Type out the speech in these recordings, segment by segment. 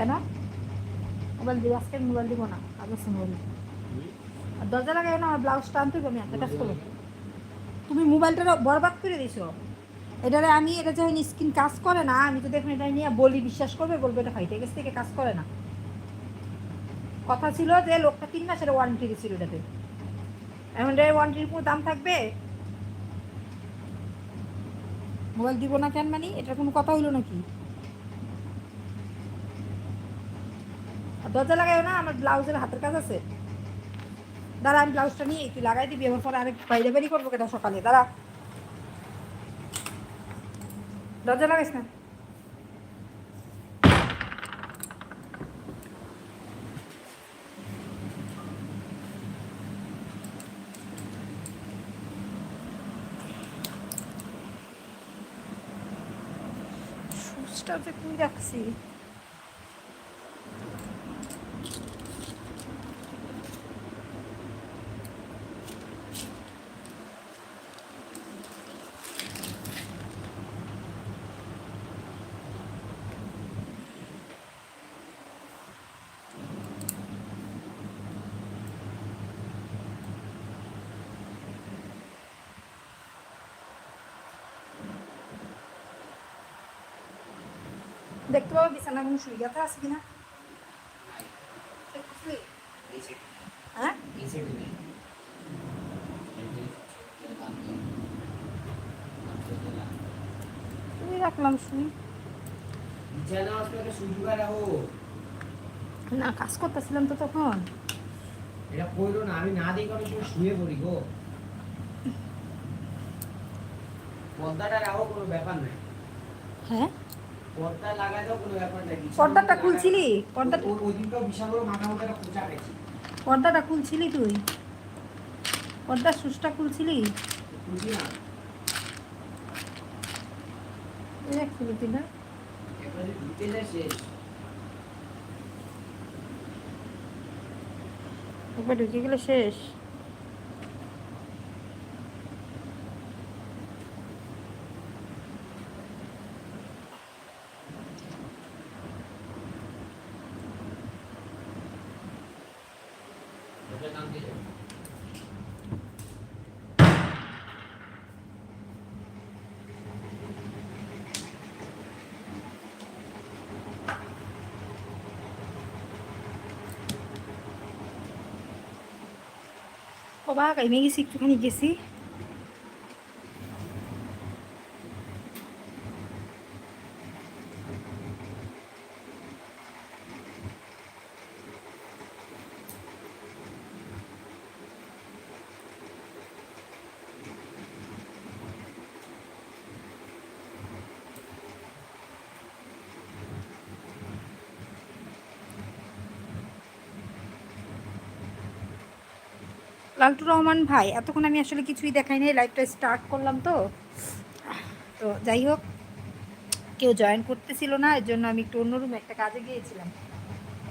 কেন? মোবাইল দিব, আজকে মোবাইল দিব না আছে মোবাইল। আর দরজা লাগাই না, আমার ব্লাউজটা আনতে হবে, আমি একটা কাজ করব তুমি মোবাইলটা বরবাদ করে দিছো। এটারে আমি, এটা যখন স্ক্রিন কাজ করে না, আমি তো দেখুন এটা নিয়ে বলি, বিশ্বাস করবে, বলবে, এটা ফাইটে গেছে থেকে কাজ করে না। কথা ছিল যে লোকটা তিন মাসের ওয়ারেন্টি দিছিল এটাতে। এখন এটার ওয়ারেন্টির কোনো দাম থাকবে? মোবাইল দিব না কেন মানে? এটার কোনো কথা হইল নাকি? দরজা লাগাইও না, আমার ব্লাউজের হাতের কাজ আছে। দাঁড়া, আমি ব্লাউজটা নিয়ে একটু লাগাই দিবি, এবার পরে আরেক বাইরে বেরি করব কেটা সকালে। দাঁড়া। দরজা লাগাইস না? সুচটা যে রাখছি। দেখতে পাবো বিছানা কোনো শুই গাথা আছে কিনা? হ্যাঁ? রাখলাম শুই না কাজ করতেছিলাম তো তখন। এটা কইরো না আমি না সময় শুয়ে পড়ি গো পর্দাটা রাখো কোনো ব্যাপার নাই। হ্যাঁ? পর্দাটা খুলছিলি? পর্দাটা খুলছিলি তুই? পর্দার সুসটা খুলছিলি? না। ঢুকে গেলে শেষ ওটা নাম দিয়ে যাবে অবাক আমি গেছি একটুখানি গেছি লালটু রহমান ভাই, এতক্ষণ আমি আসলে কিছুই দেখাই নাই লাইভটা স্টার্ট করলাম তো। তো যাই হোক, কেউ জয়েন করতেছিল না, এর জন্য আমি একটু অন্য রুমে একটা কাজে গিয়েছিলাম।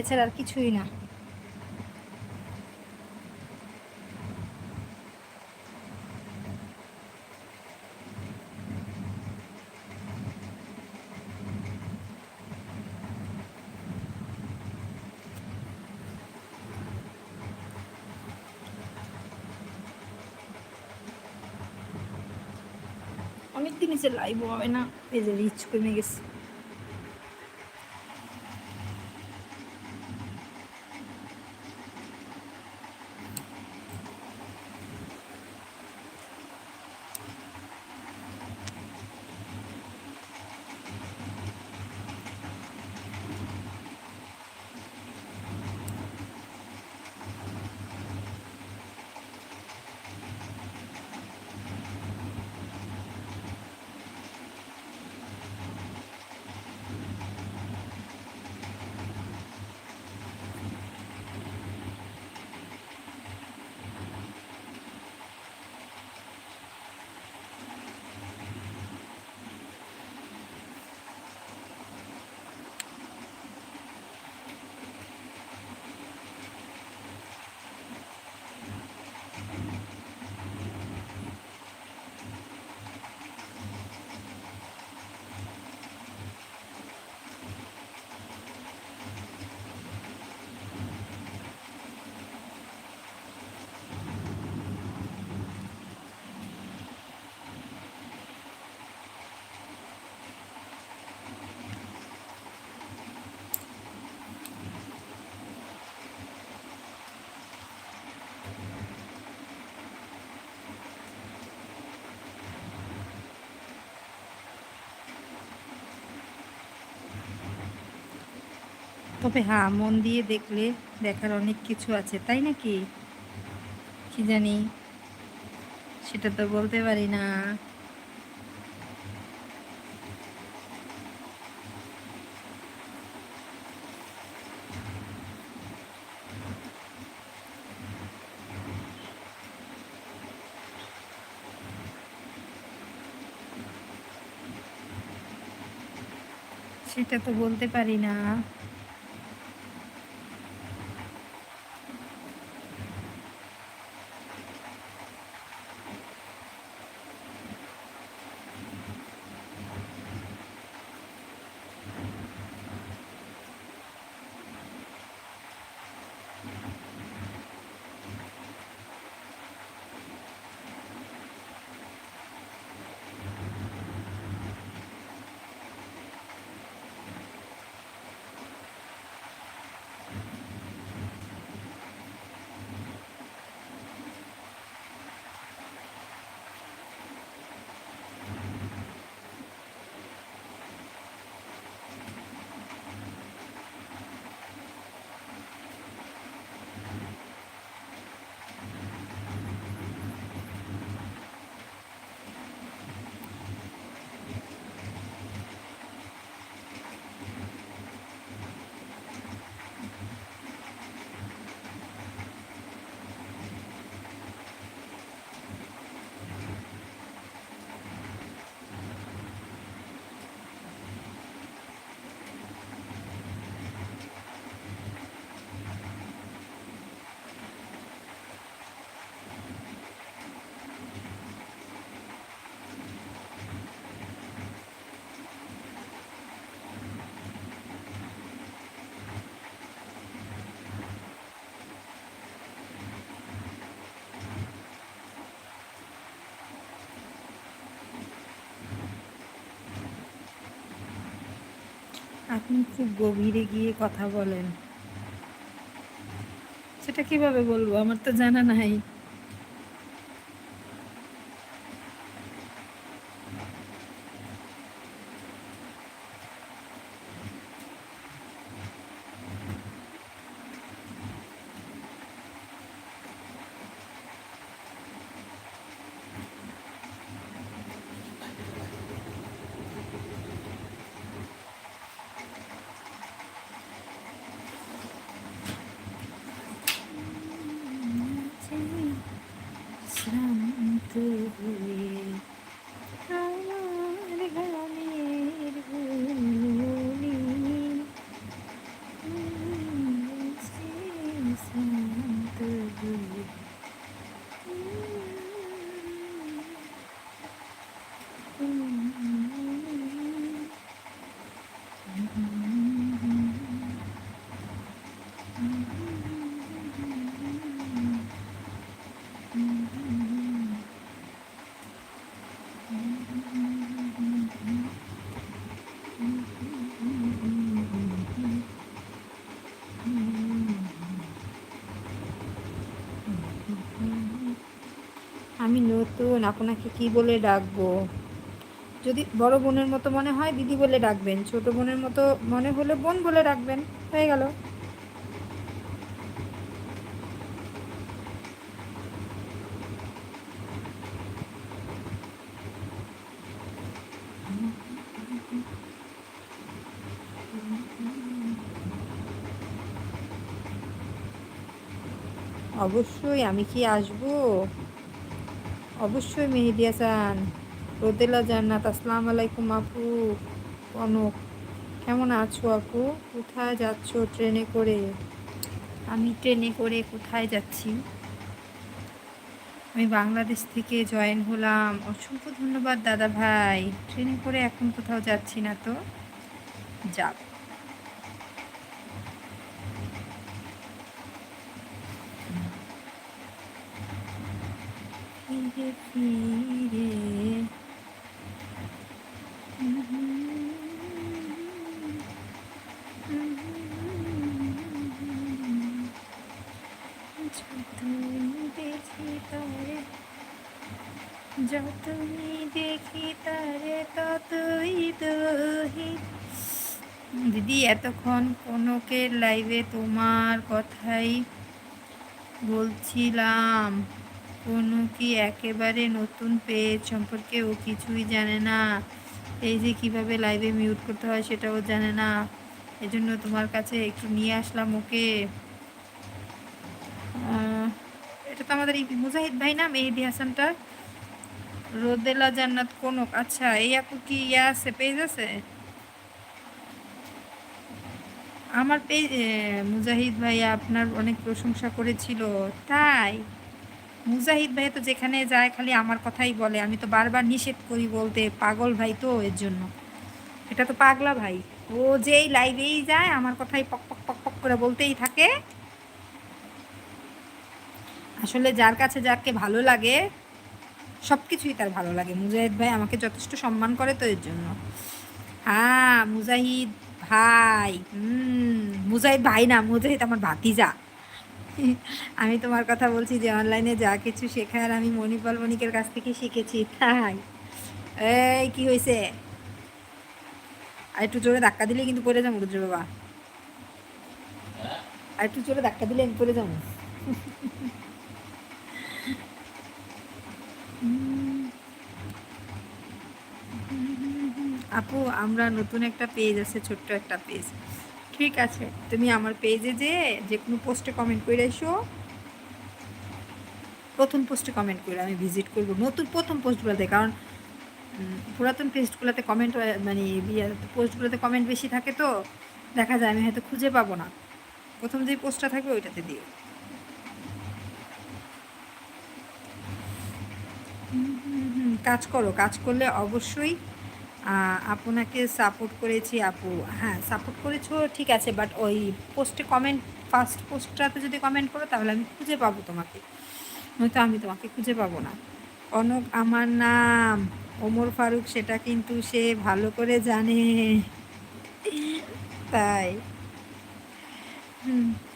এছাড়া আর কিছুই না। অনেকদিন এসে লাইভ হবে না এই যে রিচ কমে গেছে। তবে হ্যাঁ মন দিয়ে দেখলে দেখার অনেক কিছু আছে, তাই নাকি? কি জানি? সেটা তো বলতে পারি না। সেটা তো বলতে পারি না। আপনি খুব গভীরে গিয়ে কথা বলেন? সেটা কীভাবে বলব? আমার তো জানা নাই শ্রান্ত হয়ে আমার গানের গুণগুলি শ্রান্ত হয়ে নতুন আপনাকে কি বলে ডাকবো? যদি বড় বোনের মতো মনে হয়, দিদি বলে ডাকবেন। ছোট বোনের মতো মনে হলে বোন বলে ডাকবেন। হয়ে গেল। অবশ্যই, আমি কি আসব? অবশ্যই মেহেদি হাসান, রোদেলা জান্নাত, আসসালামু আলাইকুম আপু, কনক, কেমন আছো আপু? কোথায় যাচ্ছ ট্রেনে করে? আমি ট্রেনে করে কোথায় যাচ্ছি? আমি বাংলাদেশ থেকে জয়েন হলাম। অসংখ্য ধন্যবাদ দাদা ভাই। ট্রেনে করে এখন কোথাও যাচ্ছি না তো? যাক ফিরে ফিরে। যতই দেখি তারে ততই দহি। দিদি এতক্ষণ কোনোকে লাইভে তোমার কথাই বলছিলাম। কোনো কি একেবারে নতুন পেজ সম্পর্কে ও কিছুই জানে না। এই যে কীভাবে লাইভে মিউট করতে হয় সেটাও জানে না। এজন্য তোমার কাছে একটু নিয়ে আসলাম ওকে। এটা তো আমাদের মুজাহিদ ভাই না, মেহেদি হাসানটা রোদেলা জান্নাত কোনক? আচ্ছা এই আপু কি ইয়া আছে পেজ আছে? আমার পেজ মুজাহিদ ভাই আপনার অনেক প্রশংসা করেছিল, তাই? মুজাহিদ ভাই তো যেখানে যায় খালি আমার কথাই বলে। আমি তো বারবার নিষেধ করি বলতে, পাগল ভাই তো এর জন্য। এটা তো পাগলা ভাই। ও যেই লাইভেই যায়, আমার কথাই পক পক পক পক করে বলতেই থাকে। আসলে যার কাছে যাকে ভালো লাগে সব কিছুই তার ভালো লাগে। মুজাহিদ ভাই আমাকে যথেষ্ট সম্মান করে তো এর জন্য। হ্যাঁ মুজাহিদ ভাই। হুম, মুজাহিদ ভাই না, মুজাহিদ আমার ভাতিজা। আমি তোমার কথা বলছি যে অনলাইনে যা কিছু শেখার আমি মণিপাল মণিকের কাছ থেকে শিখেছি, তাই। এই, কি হয়েছে আর একটু জোরে ধাক্কা দিলে কিন্তু পড়ে যাব রুদ্র বাবা। আর একটু জোরে ধাক্কা দিলে আমি পড়ে যাব। আপু, আমরা নতুন একটা পেজ আছে, ছোট্ট একটা পেজ ঠিক আছে, তুমি আমার পেজে যে যে কোনো পোস্টে কমেন্ট করে এসো। প্রথম পোস্টে কমেন্ট করে আমি ভিজিট করব, নতুন প্রথম পোস্টগুলোতে কারণ পুরাতন পেজগুলোতে কমেন্ট মানে পোস্টগুলোতে কমেন্ট বেশি থাকে তো, দেখা যায় আমি হয়তো খুঁজে পাবো না। প্রথম যে পোস্টটা থাকবে ওইটাতে দিও। কাজ করো, কাজ করলে অবশ্যই আপনাকে সাপোর্ট করেছি আপু। হ্যাঁ সাপোর্ট করেছ, ঠিক আছে বাট ওই পোস্টে কমেন্ট ফার্স্ট পোস্টটাতে যদি কমেন্ট করো, তাহলে আমি খুঁজে পাবো তোমাকে। নয়তো আমি তোমাকে খুঁজে পাবো না। অনক আমার নাম ওমর ফারুক, সেটা কিন্তু সে ভালো করে জানে। তাই। হুম।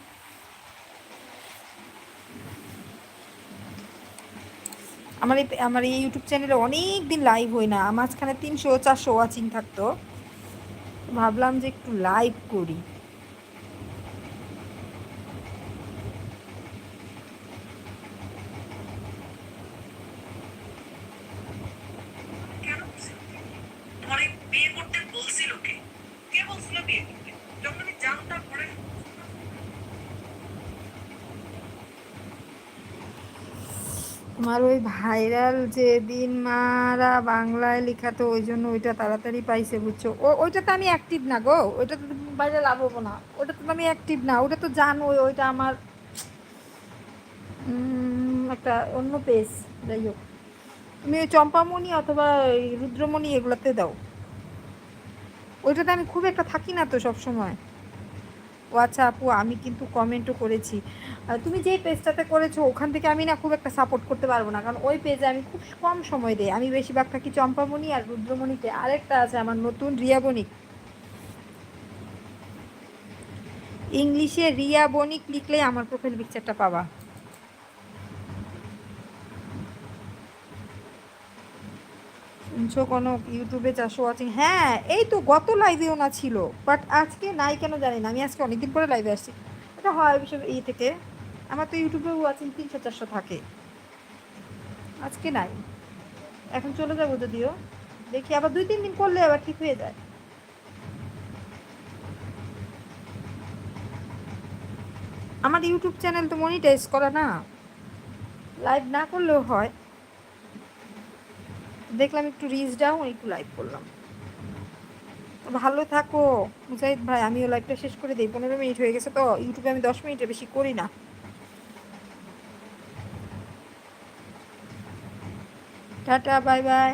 আমার এই আমার এই ইউটিউব চ্যানেলে অনেক দিন লাইভ হয় না। মাঝখানে তিনশো, চারশো ওয়াচিং থাকতো। ভাবলাম যে একটু লাইভ করি কেন বলছিল তোমার এই বিয়ে করতে বলছিল কে কে বলছিল বিয়ে করতে যখন আমি জানতাম পরে তোমার ওই ভাইরাল যে দিন মারা বাংলায় লেখা তো ওই জন্য ওইটা তাড়াতাড়ি পাইছে, বুঝছ? ও, ওইটা তো আমি অ্যাক্টিভ না গো। ওইটা তো ভাইরাল হব না। ওটা তো আমি অ্যাক্টিভ না। ওটা তো জানো ওইটা আমার একটা অন্য পেজ যাই হোক। তুমি চম্পামণি অথবা রুদ্রমণি এগুলোতে দাও। ওইটাতে আমি খুব একটা থাকি না তো সব সময় ও আচ্ছা আপু আমি কিন্তু কমেন্টও করেছি। তুমি যেই পেজটাতে করেছ, ওখান থেকে আমি না খুব একটা সাপোর্ট করতে পারব না। কারণ ওই পেজে আমি খুব কম সময় দেয় আমি বেশিরভাগ থাকি চম্পামণি আর রুদ্রমণিতে। আরেকটা আছে আমার নতুন রিয়া বণিক ইংলিশে রিয়া বণিক লিখলেই আমার প্রোফাইল পিকচারটা পাবা। শুনছো কোনো ইউটিউবে চারশো ওয়াচিং হ্যাঁ এই তো গত লাইভেও না ছিল বাট আজকে নাই কেন জানি না, আমি আজকে অনেকদিন পরে লাইভে আসছি। এটা হয় বিষয় ই থেকে, আমার তো ইউটিউবে ওয়াচিং তিনশো, চারশো থাকে। আজকে নাই। এখন চলে যাব যদিও, দেখি আবার দুই, তিন দিন করলে আবার ঠিক হয়ে যায়। আমার ইউটিউব চ্যানেল তো মনিটাইজ করা না। লাইভ না করলেও হয়। দেখলাম একটু রিচ ডাউন একটু লাইক করলাম। ভালো থাকো, মুজাহিদ ভাই, আমিও লাইভটা শেষ করে দিই। পনেরো মিনিট হয়ে গেছে তো ইউটিউবে আমি দশ মিনিটে বেশি করি না। Tata bye bye